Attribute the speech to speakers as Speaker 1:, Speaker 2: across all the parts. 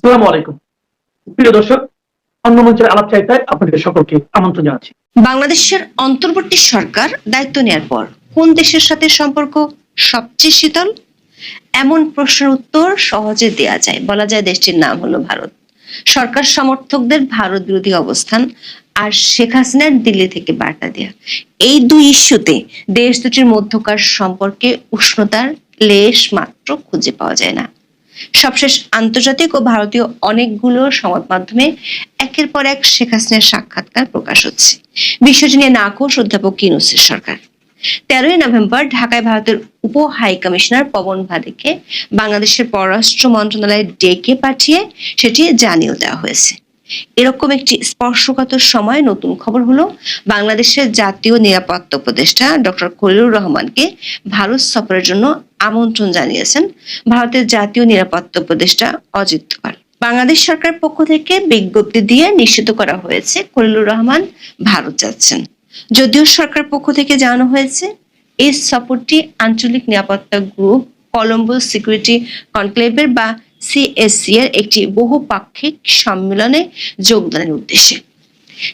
Speaker 1: আসসালামু আলাইকুম। প্রিয় দর্শক, অন্য মঞ্চের আলাপ চাইতায় আপনাদের সকলকে আমন্ত্রণ জানাচ্ছি।
Speaker 2: বাংলাদেশের অন্তর্বর্তী সরকার দায়িত্ব নেয়ার পর কোন দেশের সাথে সম্পর্ক সবচেয়ে শীতল? এমন প্রশ্নের উত্তর সহজে দেয়া যায়। বলা যায় দেশটির নাম হলো ভারত। সরকার সমর্থকদের ভারত বিরোধী অবস্থান আর শেখ হাসিনার দিল্লি থেকে বার্তা দেয়া। এই দুই ইস্যুতে দেশ দুটির মধ্যকার সম্পর্কে উষ্ণতার লেশ মাত্র খুঁজে পাওয়া যায় না। সবশেষ আন্তর্জাতিক ও ভারতীয় অনেকগুলো সংবাদ মাধ্যমে একের পর এক শেখ হাসিনার সাক্ষাৎকার প্রকাশ হচ্ছে। বিশ্বজনীয় নিয়ে নাকশ অধ্যাপক কিনুসের সরকার। তেরোই নভেম্বর ঢাকায় ভারতের উপ হাই কমিশনার পবন ভাদেকে বাংলাদেশের পররাষ্ট্র মন্ত্রণালয়ে ডেকে পাঠিয়ে সেটি জানিয়ে দেওয়া হয়েছে। এরকম একটি স্পর্শকাতর সময় নতুন খবর হলো, বাংলাদেশের জাতীয় নিরাপত্তা উপদেষ্টা ডক্টর খলিলুর রহমানকে ভারত সফরের জন্য আমন্ত্রণ জানিয়েছেন ভারতের জাতীয় নিরাপত্তা উপদেষ্টা অজিত দোভাল। বাংলাদেশ সরকার পক্ষ থেকে বিজ্ঞপ্তি দিয়ে নিশ্চিত করা হয়েছে, খলিলুর রহমান ভারত যাচ্ছেন। যদিও সরকার পক্ষ থেকে জানানো হয়েছে, এই সফরটি আঞ্চলিক নিরাপত্তা গ্রুপ কলম্বো সিকিউরিটি কনক্লেভের বা সিএসসি এর একটি বহুপাক্ষিক সম্মেলনে যোগদানের উদ্দেশ্যে।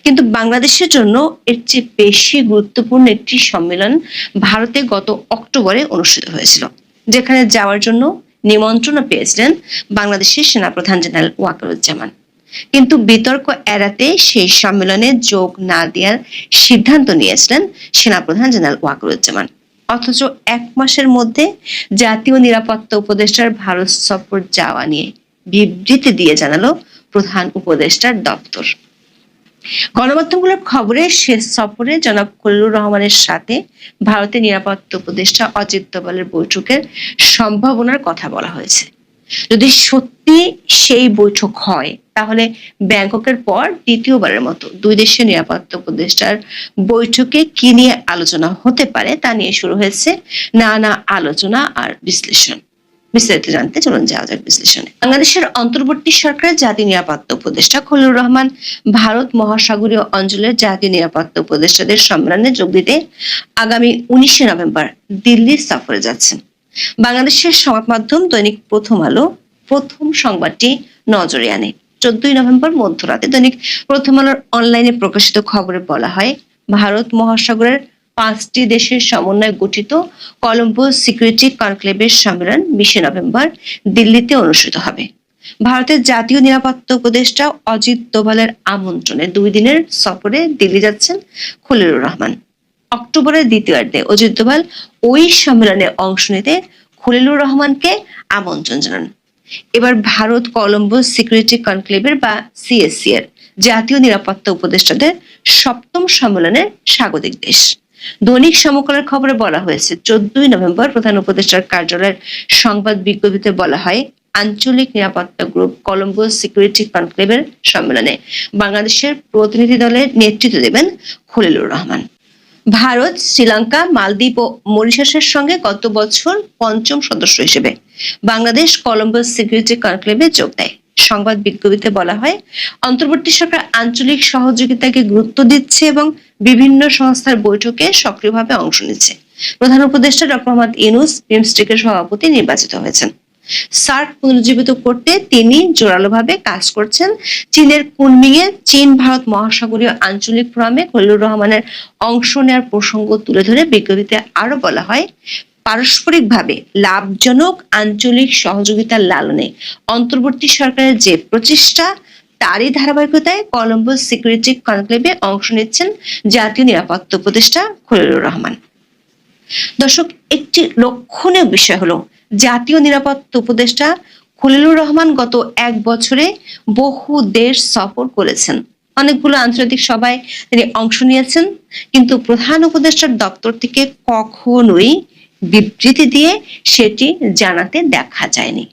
Speaker 2: কিন্তু বাংলাদেশের জন্য এর চেয়ে বেশি গুরুত্বপূর্ণ একটি সম্মেলন ভারতে গত অক্টোবরে অনুষ্ঠিত হয়েছিল, যেখানে যাওয়ার জন্য নিমন্ত্রণ পেয়েছিলেন বাংলাদেশের সেনাপ্রধান জেনারেল ওয়াকারুজ্জামান। কিন্তু বিতর্ক এড়াতে সেই সম্মেলনে যোগ না দেওয়ার সিদ্ধান্ত নিয়েছিলেন সেনাপ্রধান জেনারেল ওয়াকারুজ্জামান। অথচ এক মাসের মধ্যে জাতীয় নিরাপত্তা উপদেষ্টার ভারত সফর যাওয়া নিয়ে বিবৃতি দিয়ে জানালো প্রধান উপদেষ্টার দপ্তর। গণমাধ্যমগুলোর খবরে শেষ সফরে জনাব খলিলুর রহমানের সাথে ভারতের নিরাপত্তা উপদেষ্টা অজিত দোভালের বৈঠকের সম্ভাবনার কথা বলা হয়েছে। যদি সত্যি সেই বৈঠক হয়, তাহলে ব্যাংককের পর দ্বিতীয়বারের মতো দুই দেশের নিরাপত্তা উপদেষ্টার বৈঠকে কি নিয়ে আলোচনা হতে পারে তা নিয়ে শুরু হয়েছে নানা আলোচনা আর বিশ্লেষণ। বিস্তারিত জানতে চলুন যাওয়া যাক বিশ্লেষণে। বাংলাদেশের অন্তর্বর্তী সরকারের জাতীয় নিরাপত্তা উপদেষ্টা খলিলুর রহমান ভারত মহাসাগরীয় অঞ্চলের জাতীয় নিরাপত্তা উপদেষ্টাদের সম্মেলনে যোগ দিতে আগামী উনিশে নভেম্বর দিল্লি সফরে যাচ্ছেন। বাংলাদেশের সংবাদ মাধ্যম দৈনিক প্রথম আলো প্রথম সংবাদটি নজরে আনে। চোদ্দই নভেম্বর মধ্যরাতে দৈনিক প্রথম আলোর অনলাইনে প্রকাশিত খবরে বলা হয়, ভারত মহাসাগরের পাঁচটি দেশের সমন্বয়ে গঠিত কলম্বো সিকিউরিটি কনক্লেভের সম্মেলন বিশে নভেম্বর দিল্লিতে অনুষ্ঠিত হবে। ভারতের জাতীয় নিরাপত্তা উপদেষ্টা অজিত দোভালের আমন্ত্রণে দুই দিনের সফরে দিল্লি যাচ্ছেন খলিলুর রহমান। অক্টোবরের দ্বিতীয়ার্ধে দোভাল ওই সম্মেলনে অংশ নিতে খলিলুর রহমানকে আমন্ত্রণ জানান। এবার ভারত কলম্বো সিকিউরিটি কনক্লেভের বা সিএসসি এর জাতীয় নিরাপত্তা উপদেষ্টাদের সপ্তম সম্মেলনের স্বাগতিক দেশ। দৈনিক সমকালের খবরে বলা হয়েছে, চোদ্দই নভেম্বর প্রধান উপদেষ্টার কার্যালয়ের সংবাদ বিজ্ঞপ্তিতে বলা হয়, আঞ্চলিক নিরাপত্তা গ্রুপ কলম্বো সিকিউরিটি কনক্লেভের সম্মেলনে বাংলাদেশের প্রতিনিধি দলের নেতৃত্ব দেবেন খলিলুর রহমান। ভারত, শ্রীলঙ্কা, মালদ্বীপ ও মরিশাসের সঙ্গে গত বছর পঞ্চম সদস্য হিসেবে বাংলাদেশ কলম্বো সিকিউরিটি কনক্লেভে যোগ দেয়। সংবাদ বিজ্ঞপ্তিতে বলা হয়, অন্তর্বর্তী সরকার আঞ্চলিক সহযোগিতাকে গুরুত্ব দিচ্ছে এবং বিভিন্ন সংস্থার বৈঠকে সক্রিয়ভাবে অংশ নিচ্ছে। প্রধান উপদেষ্টা ডক্টর মোহাম্মদ ইনুস বিমস্টেকের সভাপতি নির্বাচিত হয়েছেন। সার্ক পুনর্জীবিত করতে তিনি জোরালোভাবে কাজ করছেন। চীনের কুনমিং এ চীন, ভারত মহাসাগরীয় আঞ্চলিক ফোরামে খলিলুর রহমানের অংশ নেওয়ার প্রসঙ্গ তুলে ধরে বিজ্ঞপ্তিতে আরও বলা হয়, পারস্পরিকভাবে লাভজনক আঞ্চলিক সহযোগিতার লালনে অন্তর্বর্তী সরকারের যে প্রচেষ্টা, তারই ধারাবাহিকতায় কলম্বো সিকিউরিটি কনক্লেভে অংশ নিচ্ছেন জাতীয় নিরাপত্তা উপদেষ্টা খলিলুর রহমান। দর্শক, একটি লক্ষণীয় বিষয় হলো জাতীয় নিরাপত্তা উপদেষ্টা খলিলুর রহমান গত এক বছরে বহু দেশ সফর করেছেন। অনেকগুলো আন্তর্জাতিক সভায় তিনি অংশ নিয়েছেন, কিন্তু প্রধান উপদেষ্টার দপ্তর থেকে কখনোই বিবৃতি দিয়ে সেটি জানাতে দেখা যায়নি।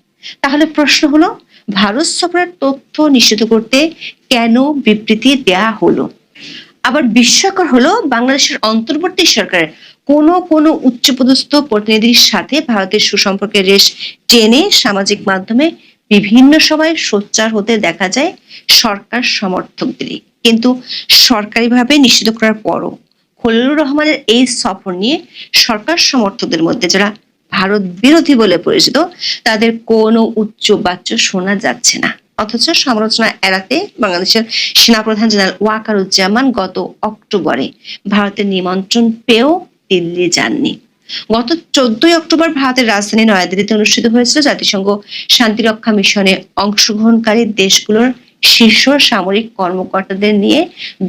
Speaker 2: তাহলে প্রশ্ন হলো, ভারত সফরের তথ্য নিশ্চিত করতে কেন বিবৃতি দেয়া হলো? আবার বিস্ময়কর হলো, বাংলাদেশের অন্তর্বর্তী সরকারের কোন কোন উচ্চপদস্থ প্রতিনিধির সাথে ভারতের সুসম্পর্কের রেশ টেনে সামাজিক মাধ্যমে বিভিন্ন সময় সোচ্চার হতে দেখা যায় সরকার সমর্থকদেরই। কিন্তু সরকারিভাবে নিষিদ্ধ করার পরও খলিলুর রহমানের এই সফর নিয়ে সরকার সমর্থকদের মধ্যে যারা ভারত বিরোধী বলে পরিচিত, তাদের কোনো উচ্চ বাচ্চ শোনা যাচ্ছে না। অথচ সমালোচনা এড়াতে বাংলাদেশের সেনাপ্রধান জেনারেল ওয়াকারুজ্জামান গত অক্টোবরে ভারতের নিমন্ত্রণ পেয়েও দিল্লি যাননি। গত চোদ্দই অক্টোবর ভারতের রাজধানী নয়াদিল্লিতে অনুষ্ঠিত হয়েছিল জাতিসংঘ শান্তিরক্ষা মিশনে অংশগ্রহণকারী দেশগুলোর শীর্ষ সামরিক কর্মকর্তাদের নিয়ে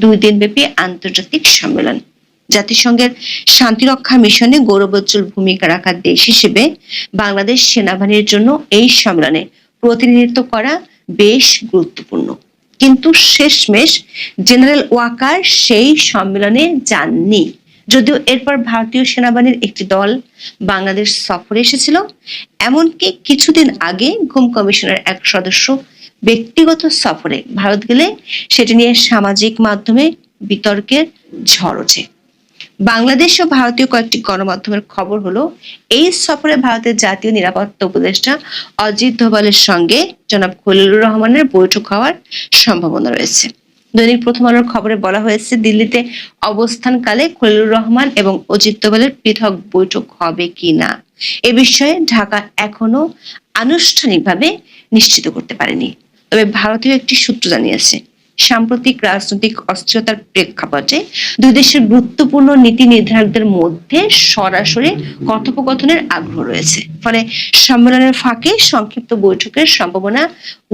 Speaker 2: দুই দিনব্যাপী আন্তর্জাতিক সম্মেলন। জাতিসংঘের শান্তিরক্ষা মিশনে গৌরবোজ্জ্বল ভূমিকা রাখা দেশ হিসেবে বাংলাদেশ সেনাবাহিনীর জন্য এই সম্মেলনে প্রতিনিধিত্ব করা বেশ গুরুত্বপূর্ণ। কিন্তু শেষমেশ জেনারেল ওয়াকার সেই সম্মেলনে যাননি। যদিও এরপর ভারতীয় সেনাবাহিনীর একটি দল বাংলাদেশ সফরে এসেছিল, এমনকি কিছুদিন আগে ঘুম কমিশনের এক সদস্য ব্যক্তিগত সফরে ভারত গেলে সেটি নিয়ে সামাজিক মাধ্যমে বিতর্কের ঝড় ওঠে। বাংলাদেশ ও ভারতীয় কয়েকটি গণমাধ্যমের খবর হলো, এই সফরে ভারতের জাতীয় নিরাপত্তা উপদেষ্টা অজিত দোভালের সঙ্গে জনাব খলিলুর রহমানের বৈঠক হওয়ার সম্ভাবনা রয়েছে। দৈনিক প্রথম আলোর খবরে বলা হয়েছে, দিল্লিতে অবস্থানকালে খলিলুর রহমান এবং অজিত দোভালের পৃথক বৈঠক হবে কি না এ বিষয়ে ঢাকা এখনও আনুষ্ঠানিকভাবে নিশ্চিত করতে পারেনি। তবে ভারতীয় একটি সূত্র জানিয়েছে, সাম্প্রতিক রাজনৈতিক অস্থিরতার প্রেক্ষাপটে দুই দেশের গুরুত্বপূর্ণ নীতি নির্ধারকদের মধ্যে সরাসরি কথোপকথনের আগ্রহ রয়েছে। ফলে সম্মেলনের ফাঁকে সংক্ষিপ্ত বৈঠকের সম্ভাবনা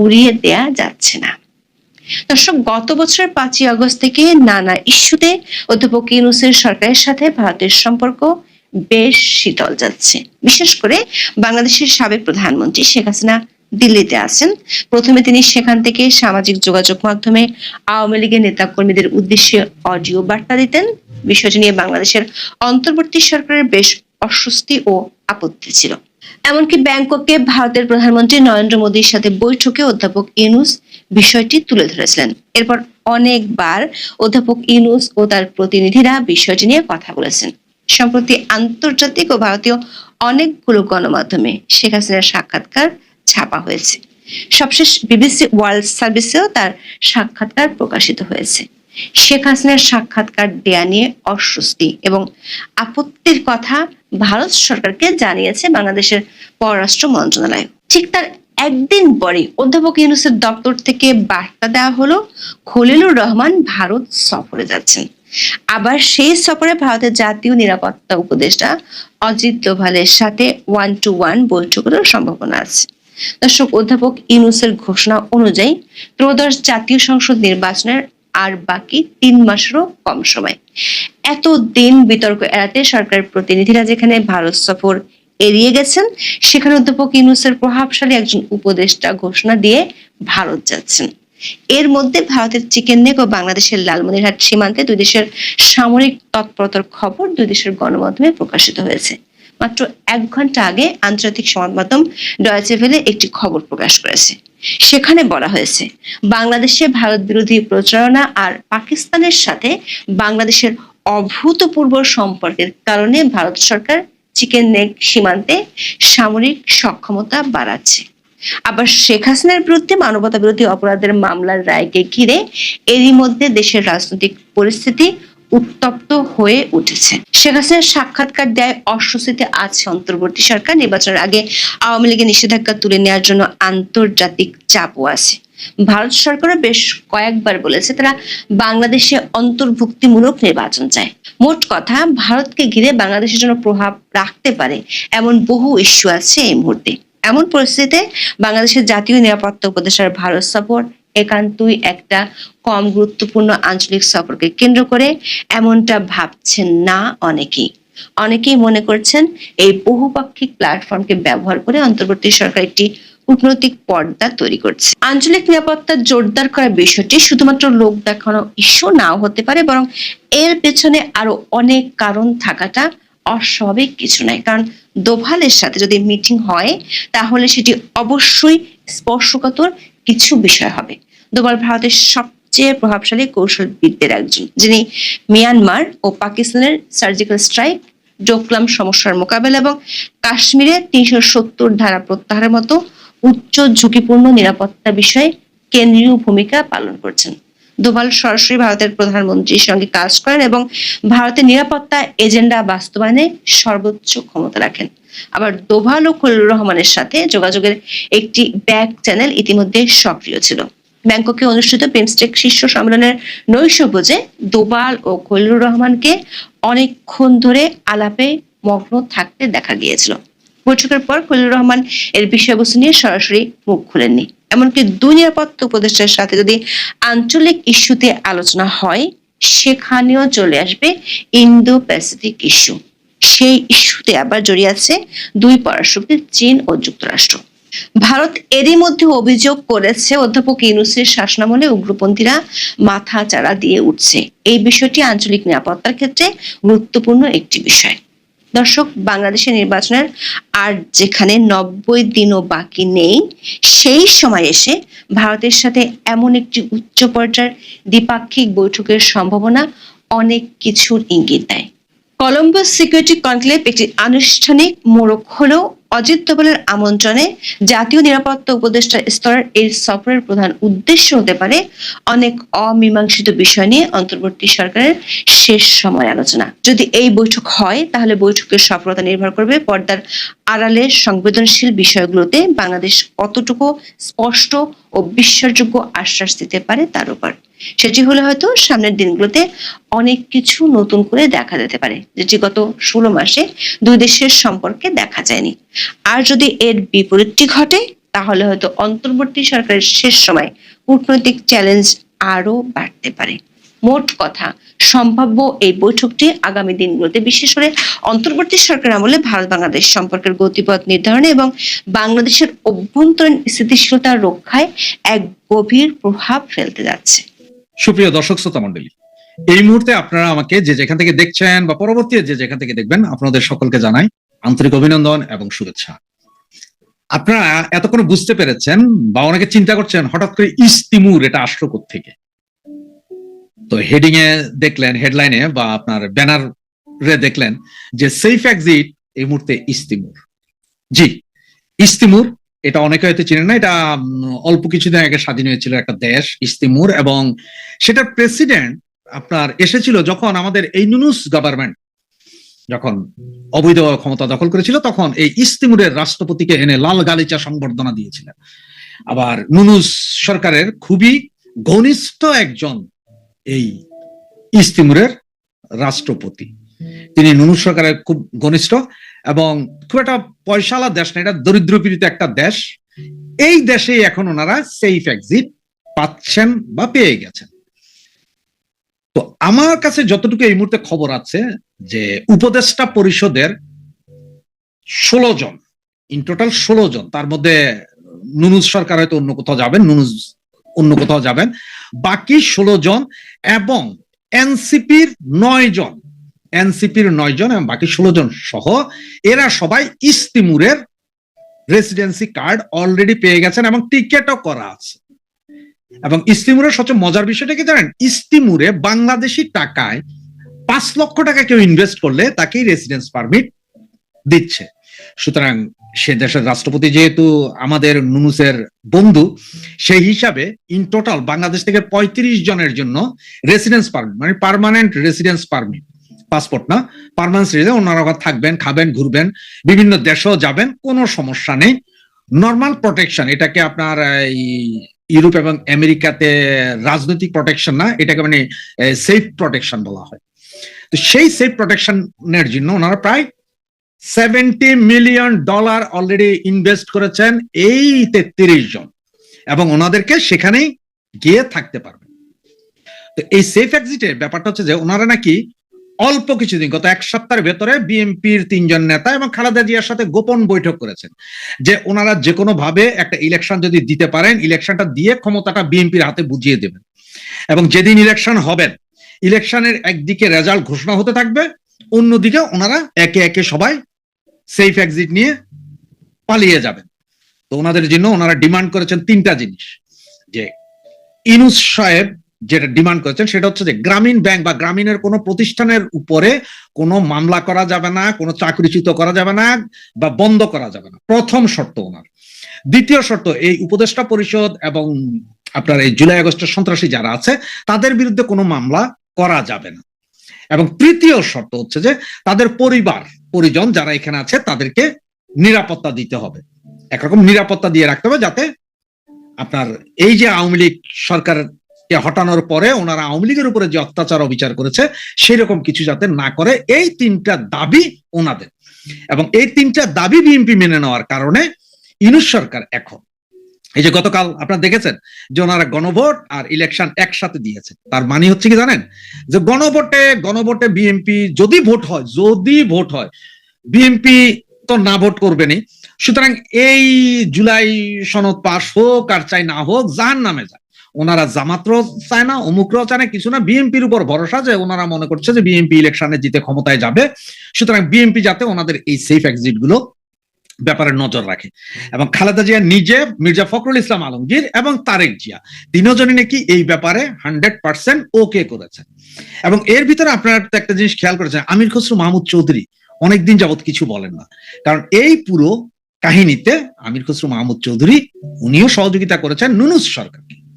Speaker 2: উড়িয়ে দেয়া যাচ্ছে না। দর্শক, গত বছরের পাঁচই আগস্ট থেকে নানা ইস্যুতে অধ্যাপক ইউনুসের সরকারের সাথে ভারতের সম্পর্ক বেশ শীতল যাচ্ছে। বিশেষ করে বাংলাদেশের সাবেক প্রধানমন্ত্রী শেখ হাসিনা দিল্লিতে আছেন। প্রথমে তিনি সেখান থেকে সামাজিক যোগাযোগ মাধ্যমে আওয়ামী লীগের নেতাকর্মীদের উদ্দেশ্যে অডিও বার্তা দিতেন। বিষয়টি নিয়ে বাংলাদেশের অন্তর্বর্তী সরকারের বেশ অস্বস্তি ও আপত্তি ছিল। এমনকি ব্যাংককে ভারতের প্রধানমন্ত্রী নরেন্দ্র মোদীর সাথে বৈঠকে অধ্যাপক ইউনুস বিষয়টি তুলে ধরেছিলেন। এরপর অনেকবার অধ্যাপক ইউনুস ও তার প্রতিনিধিরা বিষয়টি নিয়ে কথা বলেছেন। সম্প্রতি আন্তর্জাতিক ও ভারতীয় অনেকগুলো গণমাধ্যমে শেখ হাসিনার সাক্ষাৎকার ছাপা হয়েছে। সবশেষ বিবিসি ওয়ার্ল্ড সার্ভিসেও তার সাক্ষাৎকার প্রকাশিত হয়েছে। শেখ হাসিনার সাক্ষাৎকার দেয়া নিয়ে অস্বস্তি এবং আপত্তির কথা ভারত সরকারকে জানিয়েছে বাংলাদেশের পররাষ্ট্র মন্ত্রণালয়। ঠিক তার একদিন পরে অধ্যাপক ইউনুসের দপ্তর থেকে বার্তা দেওয়া হলো, খলিলুর রহমান ভারত সফরে যাচ্ছেন। আবার সেই সফরে ভারতের জাতীয় নিরাপত্তা উপদেষ্টা অজিত দোভালের সাথে ওয়ান টু ওয়ান বৈঠকেরও সম্ভাবনা আছে। দর্শক, অধ্যাপক ইউনুসের ঘোষণা অনুযায়ী ত্রয়োদশ জাতীয় সংসদ নির্বাচনের আর বাকি তিন মাসেরও কম সময়। এত দিন বিতর্ক এড়াতে সরকারের প্রতিনিধিরা যেখানে ভারত সফর এড়িয়ে গেছেন। সেখানে অধ্যাপক ইউনুসের প্রভাবশালী একজন উপদেষ্টা ঘোষণা দিয়ে ভারত যাচ্ছেন। এর মধ্যে ভারতের চিকেন নেক ও বাংলাদেশের লালমনিরহাট সীমান্তে দুই দেশের সামরিক তৎপরতার খবর দুই দেশের গণমাধ্যমে প্রকাশিত হয়েছে। মাত্র এক ঘণ্টা আগে আন্তর্জাতিক সংবাদ মাধ্যম ডয়েচে ভেলে একটি খবর প্রকাশ করেছে। সেখানে বলা হয়েছে, বাংলাদেশে ভারত বিরোধী প্রচারণা আর পাকিস্তানের সাথে বাংলাদেশের অভূতপূর্ব সম্পর্কের কারণে ভারত সরকার চিকেন নেক সীমান্তে সামরিক সক্ষমতা বাড়াচ্ছে। আবার শেখ হাসিনার বিরুদ্ধে মানবতা বিরোধী অপরাধের মামলার রায়কে ঘিরে এরই মধ্যে দেশের রাজনৈতিক পরিস্থিতি উত্তপ্ত হয়ে উঠেছে। শেখ হাসিনার সাক্ষাৎকার দেয় অস্বস্তিতে আছে অন্তর্বর্তী সরকার, নির্বাচনের আগে আওয়ামী লীগের নিষেধাজ্ঞা তুলে নেওয়ার জন্য আন্তর্জাতিক চাপও আছে। ভারত সরকারও বেশ কয়েকবার বলেছে তারা বাংলাদেশে অন্তর্ভুক্তিমূলক নির্বাচন চায়। মোট কথা, ভারতকে ঘিরে বাংলাদেশের জন্য প্রভাব রাখতে পারে এমন বহু ইস্যু আছে এই মুহূর্তে। এমন পরিস্থিতিতে বাংলাদেশের জাতীয় নিরাপত্তা উপদেষ্টার ভারত সফর একান্তই একটা কম গুরুত্বপূর্ণ আঞ্চলিক সফরকে কেন্দ্র করে এমনটা ভাবছেন না অনেকেই। অনেকেই মনে করছেন এই বহুপাক্ষিক প্ল্যাটফর্মকে ব্যবহার করে অন্তর্বর্তী সরকার একটি কূটনৈতিক পর্দা তৈরি করছে। আঞ্চলিক নিরাপত্তা জোরদার করার বিষয়টি শুধুমাত্র লোক দেখানো ইস্যু নাও হতে পারে, বরং এর পেছনে আরও অনেক কারণ থাকাটা অস্বাভাবিক কিছু নয়। কারণ দোভালের সাথে যদি মিটিং হয়, তাহলে সেটি অবশ্যই স্পর্শকাতর কিছু বিষয় হবে। দোভাল ভারতের সবচেয়ে প্রভাবশালী কৌশলবিদদের একজন, যিনি মিয়ানমার ও পাকিস্তানের সার্জিক্যাল স্ট্রাইক ডোকলাম সমস্যার মোকাবেলা এবং কাশ্মীরে তিনশো সত্তর ধারা প্রত্যাহারের মতো উচ্চ ঝুঁকিপূর্ণ নিরাপত্তা বিষয়ে কেন্দ্রীয় ভূমিকা পালন করছেন। দোভাল সরাসরি ভারতের প্রধানমন্ত্রীর সঙ্গে কাজ করেন এবং ভারতের নিরাপত্তা এজেন্ডা বাস্তবায়নে সর্বোচ্চ ক্ষমতা রাখেন। আবার দোভাল ও খলিলুর রহমানের সাথে যোগাযোগের একটি ব্যাক চ্যানেল ইতিমধ্যে সক্রিয় ছিল। ব্যাংককে অনুষ্ঠিত বিমস্টেক শীর্ষ সম্মেলনের নৈশভোজে দোবাল ও খলিলুর রহমানকে অনেকক্ষণ ধরে আলাপে মগ্ন থাকতে দেখা গিয়েছিল। বৈঠকের পর খলিলুর রহমান এর বিষয়বস্তু নিয়ে সরাসরি মুখ খুলেননি। এমনকি দুই নিরাপত্তা উপদেষ্টার সাথে যদি আঞ্চলিক ইস্যুতে আলোচনা হয়, সেখানেও চলে আসবে ইন্দো প্যাসিফিক ইস্যু। সেই ইস্যুতে আবার জড়িয়ে আছে দুই পরাশক্তি চীন ও যুক্তরাষ্ট্র। ভারত এরই মধ্যে অভিযোগ করেছে, অধ্যাপক ইউনুসের শাসনামলে উগ্রপন্থীরা মাথা চাড়া দিয়ে উঠছে। এই বিষয়টি আঞ্চলিক নিরাপত্তার ক্ষেত্রে গুরুত্বপূর্ণ একটি বিষয়। দর্শক, বাংলাদেশের নির্বাচনের আর যেখানে নব্বই দিনও বাকি নেই, সেই সময় এসে ভারতের সাথে এমন একটি উচ্চ পর্যায়ের দ্বিপাক্ষিক বৈঠকের সম্ভাবনা অনেক কিছুর ইঙ্গিত দেয়। কলম্বাস সিকিউরিটি কনক্লেভ একটি আনুষ্ঠানিক মোড়ক হলেও অজিত দোভালের আমন্ত্রণে জাতীয় নিরাপত্তা উপদেষ্টা স্তরের এই সফরের প্রধান উদ্দেশ্য হতে পারে অনেক অমীমাংসিত বিষয় নিয়ে অন্তর্বর্তী সরকারের শেষ সময় আলোচনা। যদি এই বৈঠক হয়, তাহলে বৈঠকের সফলতা নির্ভর করবে পর্দার আড়ালে সংবেদনশীল বিষয়গুলোতে বাংলাদেশ কতটুকু স্পষ্ট ও বিশ্বাসযোগ্য আশ্বাস দিতে পারে তার উপর। সেটি হলে হয়তো সামনের দিনগুলোতে অনেক কিছু নতুন করে দেখা যেতে পারে। যেটি গত ষোলো মাসে দুই দেশের সম্পর্কে দেখা যায়নি। আর যদি এর বিপরীতটি ঘটে, তাহলে হয়তো অন্তর্বর্তী সরকারের শেষ সময় কূটনৈতিক চ্যালেঞ্জ আরও বাড়তে পারে। মোট কথা, সম্ভাব্য এই বৈঠকটি আগামী দিনগুলোতে বিশেষ করে অন্তর্বর্তী সরকার আমলে ভারত বাংলাদেশ সম্পর্কের গতিপথ নির্ধারণে এবং বাংলাদেশের অভ্যন্তরীণ স্থিতিশীলতা রক্ষায় এক গভীর প্রভাব ফেলতে যাচ্ছে।
Speaker 3: সুপ্রিয় দর্শক শ্রোতা মন্ডলী এই মুহূর্তে আপনারা আমাকে যে যেখান থেকে দেখছেন বা পরবর্তী যে যেখান থেকে দেখবেন, আপনাদের সকলকে জানাই আন্তরিক অভিনন্দন এবং শুভেচ্ছা। আপনারা এতক্ষণ বুঝতে পেরেছেন বা অনেকে চিন্তা করছেন, হঠাৎ করে ইস্তিমুর এটা আসলো থেকে তো হেডিং এ দেখলেন হেডলাইনে বা আপনার ব্যানার রে দেখলেন যে সেফ এক্সিট এই মুহূর্তে ইস্তিমুর জি ইস্তিমুর এটা অনেকে হয়তো চিনেন না, এটা অল্প কিছুদিন আগে স্বাধীন হয়েছিল একটা দেশ, ইস্তিমুর, এবং সেটার প্রেসিডেন্ট আপনার এসেছিল যখন আমাদের এই নুনুস গভর্নমেন্ট, যখন অবৈধ ক্ষমতা দখল করেছিল, তখন এই ইস্তিমুরের রাষ্ট্রপতিকে এনে লাল গালিচা সংবর্ধনা দিয়েছিলেন। আবার নুনুস সরকারের খুবই ঘনিষ্ঠ একজন এই ইস্তিমুরের রাষ্ট্রপতি। তিনি নুনুস সরকারের খুব ঘনিষ্ঠ এবং খুব একটা পয়সালা দেশ না, এটা দরিদ্র পীড়িত একটা দেশ। এই দেশে এখন ওনারা সেফ এক্সিট পাচ্ছেন বা পেয়ে গেছেন। তো আমার কাছে যতটুকু এই মুহূর্তে খবর আছে যে উপদেষ্টা পরিষদের ষোলো জন ইন টোটাল ষোলো জন, তার মধ্যে নুনুজ সরকার হয়তো অন্য কোথাও যাবেন, নুনুজ অন্য কোথাও যাবেন। বাকি ষোলো জন এবং এনসিপির নয় জন এনসিপির নয় জন এবং বাকি ষোলো জন সহ, এরা সবাই ইস্তিমুরের রেসিডেন্সি কার্ড অলরেডি পেয়ে গেছেন এবং টিকেটও করা আছে। এবং ইস্তিমুরের সবচেয়ে মজার বিষয়টা কি জানেন? ইস্তিমুরে বাংলাদেশি টাকায় পাঁচ লক্ষ টাকা কেউ ইনভেস্ট করলে তাকেই রেসিডেন্স পারমিট দিচ্ছে। সুতরাং সে দেশের রাষ্ট্রপতি যেহেতু আমাদের নুনুসের বন্ধু, সেই হিসাবে ইন টোটাল বাংলাদেশ থেকে পঁয়ত্রিশ জনের জন্য রেসিডেন্স পারমিট মানে পার্মানেন্ট রেসিডেন্স পারমিট পাসপোর্ট না পারমানেন্ট রেসিডেন্স ওনারা থাকবেন, খাবেন, ঘুরবেন, বিভিন্ন দেশেও যাবেন, কোনো সমস্যা নেই। নর্মাল প্রোটেকশন এটাকে আপনার ইউরোপ এবং আমেরিকাতে রাজনৈতিক প্রোটেকশন না, এটাকে মানে সেফ প্রোটেকশন বলা হয়। তো সেই সেফ প্রোটেকশনের জন্য ওনারা প্রায় seventy million dollar already invest করেছেন, এই তেত্রিশ জন। এবং ওনাদেরকে সেখানেই গিয়ে থাকতে পারবে তো এই সেফ এক্সিটের ব্যাপারটা হচ্ছে যে, ওনারা নাকি অল্প কিছুদিন, গত এক সপ্তাহের ভেতরে বিএনপির তিনজন নেতা এবং খালেদা জিয়ার সাথে গোপন বৈঠক করেছেন, যে ওনারা যে কোনো ভাবে একটা ইলেকশন যদি দিতে পারেন ইলেকশনটা দিয়ে ক্ষমতাটা বিএনপির হাতে বুঝিয়ে দেবেন। এবং যেদিন ইলেকশন হবেন ইলেকশনের একদিকে রেজাল্ট ঘোষণা হতে থাকবে, অন্যদিকে ওনারা একে একে সবাই সেফ এক্সিট নিয়ে পালিয়ে যাবেন। তো ওনাদের জন্য ওনারা ডিমান্ড করেছেন তিনটা জিনিস, যে ইনুস সাহেব যেটা ডিমান্ড করেছেন, সেটা হচ্ছে যে গ্রামীণ ব্যাংক বা গ্রামীণের কোনো প্রতিষ্ঠানের উপরে কোনো মামলা করা যাবে না, কোনো চাকরিচ্যুত করা যাবে না বা বন্ধ করা যাবে না। প্রথম শর্ত ওনার। দ্বিতীয় শর্ত, এই উপদেষ্টা পরিষদ এবং আপনার এই জুলাই আগস্টের সন্ত্রাসী যারা আছে, তাদের বিরুদ্ধে কোনো মামলা করা যাবে না। এবং তৃতীয় শর্ত হচ্ছে যে তাদের পরিবার, পরিজন যারা এখানে আছে, তাদেরকে নিরাপত্তা দিতে হবে। একরকম নিরাপত্তা দিয়ে রাখতে হবে যাতে আপনার এই যে আওয়ামী লীগ সরকারকে হটানোর পরে ওনারা আওয়ামী লীগের উপরে যে অত্যাচার অবিচার করেছে সেই রকম কিছু যাতে না করে, এই তিনটা দাবি ওনাদের। এবং এই তিনটা দাবি বিএনপি মেনে নেওয়ার কারণে ইনুস সরকার এখন, এই যে গতকাল আপনারা দেখেছেন যে ওনারা গণভোট আর ইলেকশন একসাথে দিয়েছে। তার মানে হচ্ছে কি জানেন? যে গণভোটে গণভোটে বিএনপি যদি ভোট হয়, যদি ভোট হয়, বিএনপি তো না ভোট করবেনই। সুতরাং এই জুলাই সনদ পাশ হোক আর চাই না হোক, যার নামে যায় ওনারা জামাতও চায় না, অমুকরাও চায় না, কিছু না। বিএনপির উপর ভরসা যে ওনারা মনে করছে যে বিএনপি ইলেকশনে জিতে ক্ষমতায় যাবে। সুতরাং বিএনপি যাতে ওনাদের এই সেফ এক্সিটগুলো ব্যাপারে নজর রাখে। এবং খালেদা জিয়া নিজে মির্জা ফখরুল ইসলাম আলমগীর এবং তারেক জিয়া, তিনজনই নাকি এই ব্যাপারে হান্ড্রেড পার্সেন্ট ওকে করেছেন। এবং এর ভিতরে আপনারা একটা জিনিস খেয়াল করেছেন, আমির খসরু মাহমুদ চৌধুরী অনেকদিন যাবৎ কিছু বলেন না। কারণ এই পুরো কাহিনীতে আমির খসরু মাহমুদ চৌধুরী, উনিও সহযোগিতা করেছেন নুনুস সরকারকে।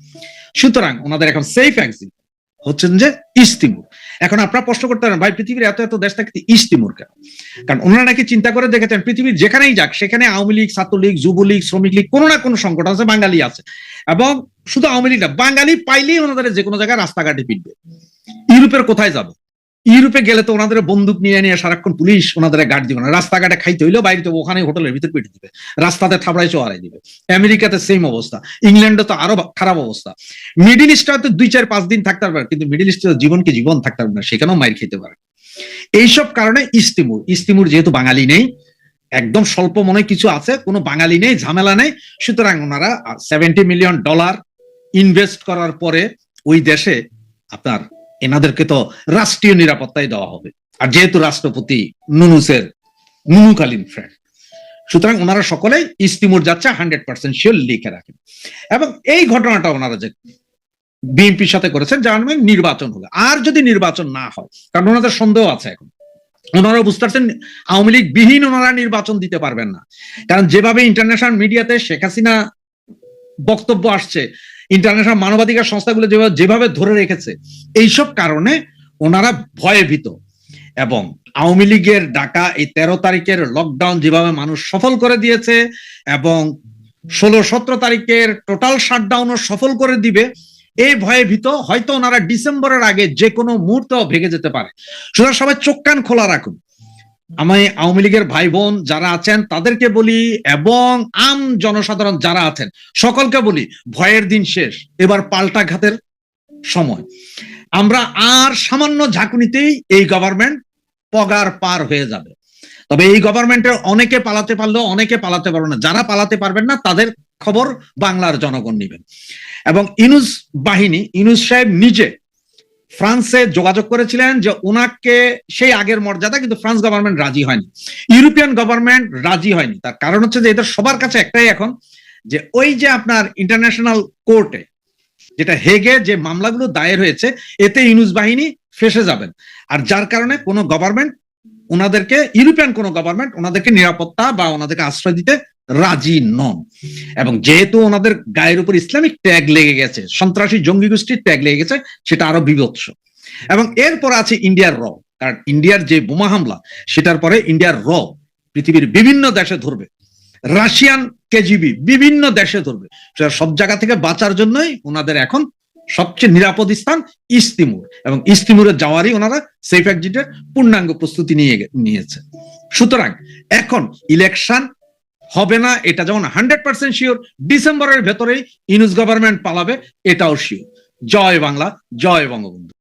Speaker 3: সুতরাং ওনাদের এখন সেফ এক্সিট হচ্ছেন যে ইস্তিমুর এখন আপনারা প্রশ্ন করতে পারেন, ভাই, পৃথিবীর এত এত দেশ থাকতে ইস্তিমুর কেন? কারণ ওনারা নাকি চিন্তা করে দেখেছেন, পৃথিবীর যেখানেই যাক, সেখানে আওয়ামী লীগ, ছাত্রলীগ, যুবলীগ, শ্রমিক লীগ, কোনো না কোনো সংকট আছে, বাঙালি আছে। এবং শুধু আওয়ামী লীগ না, বাঙালি পাইলেই ওনাদের যে কোনো জায়গায় রাস্তাঘাটে পিটবে। ইউরোপের কোথায় যাবে? ইউরোপে গেলে তো ওনাদের বন্দুক নিয়ে নিয়ে সারাক্ষণ পুলিশ ওনাদের গার্ড দিবে না রাস্তাঘাটে খাইতে হইলেও বাইরে ওখানে হোটেলের ভিতর পেটে দিবে, রাস্তাতে থাবড়াই চোয়ারাই দিবে। আমেরিকাতে সেম অবস্থা, ইংল্যান্ডে তো আরও খারাপ অবস্থা। মিডিল ইস্টে হয়তো দুই চার পাঁচ দিন থাকতে পারবে কিন্তু মিডিল ইস্টে জীবনকে জীবন থাকতে পারবে না, সেখানেও মাইর খেতে পারে। এইসব কারণে ইস্তিমুর ইস্তিমুর যেহেতু বাঙালি নেই, একদম স্বল্প মনে কিছু আছে, কোনো বাঙালি নেই, ঝামেলা নেই, সুতরাং ওনারা সেভেন্টি মিলিয়ন ডলার ইনভেস্ট করার পরে ওই দেশে আপনার এনাদেরকে তো রাষ্ট্রীয় নিরাপত্তাই দেওয়া হবে। আর যেহেতু রাষ্ট্রপতি নুনুসের নুনুকালীন ফ্রেন্ড সুতরাং ওনারা সকলেই ইস্তিমুর যাচ্ছে হান্ড্রেড পার্সেন্ট শিওর লিখে রাখেন। এবং এই ঘটনাটা ওনারা যে বিএনপির সাথে করেছেন, যার নামে নির্বাচন হলো। আর যদি নির্বাচন না হয়, কারণ ওনাদের সন্দেহ আছে এখন। ওনারা বুঝতে পারছেন, আওয়ামী লীগ বিহীন ওনারা নির্বাচন দিতে পারবেন না। কারণ যেভাবে ইন্টারন্যাশনাল মিডিয়াতে শেখ হাসিনা বক্তব্য আসছে ইন্টারন্যাশনাল মানবাধিকার সংস্থাগুলো যেভাবে যেভাবে ধরে রেখেছে, এইসব কারণে ওনারা ভয়ে ভীত। এবং আওয়ামী লীগের ডাকা এই তেরো তারিখের লকডাউন যেভাবে মানুষ সফল করে দিয়েছে এবং ষোলো, সতেরো তারিখের টোটাল শাটডাউনও সফল করে দিবে এই ভয়ে ভীত, হয়তো ওনারা ডিসেম্বরের আগে যে কোনো মুহূর্ত ভেঙে যেতে পারে। সুতরাং সবাই চোখ কান খোলা রাখুন। আমি আওয়ামী লীগের ভাই বোন যারা আছেন, তাদেরকে বলি এবং আম জনসাধারণ যারা আছেন, সকলকে বলি ভয়ের দিন শেষ। এবার পাল্টা ঘাতের সময়। আমরা আর সামান্য ঝাঁকুনিতেই এই গভর্নমেন্ট পগার পার হয়ে যাবে। তবে এই গভর্নমেন্টের অনেকে পালাতে পারলেও অনেকে পালাতে পারবে না। যারা পালাতে পারবেন না, তাদের খবর বাংলার জনগণ নেবেন এবং ইনুস বাহিনী, ইনুস সাহেব নিজে ফ্রান্সে যোগাযোগ করেছিলেন যে ওনাকে সেই আগের মর্যাদা কিন্তু ফ্রান্স গভর্নমেন্ট রাজি হয়নি। ইউরোপিয়ান গভর্নমেন্ট রাজি হয়নি। তার কারণ হচ্ছে যে এদের সবার কাছে একটাই এখন যে ওই যে আপনার ইন্টারন্যাশনাল কোর্টে যেটা হেগে যে মামলাগুলো দায়ের হয়েছে, এতে ইনুস বাহিনী ফেসে যাবেন। আর যার কারণে কোনো গভর্নমেন্ট ওনাদেরকে ইউরোপিয়ান কোনো গভর্নমেন্ট ওনাদেরকে নিরাপত্তা বা ওনাদেরকে আশ্রয় দিতে রাজি নন। এবং যেহেতু ওনাদের গায়ের উপর ইসলামিক ট্যাগ লেগে গেছে, সন্ত্রাসী জঙ্গি গোষ্ঠীর ট্যাগ লেগে গেছে, সেটা আরও বিভৎস। এবং এরপর আছে ইন্ডিয়ার র। কারণ ইন্ডিয়ার যে বোমা হামলা, সেটার পরে ইন্ডিয়ার র পৃথিবীর বিভিন্ন দেশে ধরবে। রাশিয়ান কেজিবি বিভিন্ন দেশে ধরবে। সেটা সব জায়গা থেকে বাঁচার জন্যই ওনাদের এখন সবচেয়ে নিরাপদ স্থান ইস্তিমুর। এবং ইস্তিমুরে যাওয়ারই ওনারা সেফ এক্সিটের পূর্ণাঙ্গ প্রস্তুতি নিয়ে নিয়েছে। সুতরাং এখন ইলেকশন হবে না, এটা যেমন হান্ড্রেড পার্সেন্ট শিওর ডিসেম্বরের ভেতরেই ইউনুস গভর্নমেন্ট পালাবে, এটাও শিওর জয় বাংলা, জয় বঙ্গবন্ধু।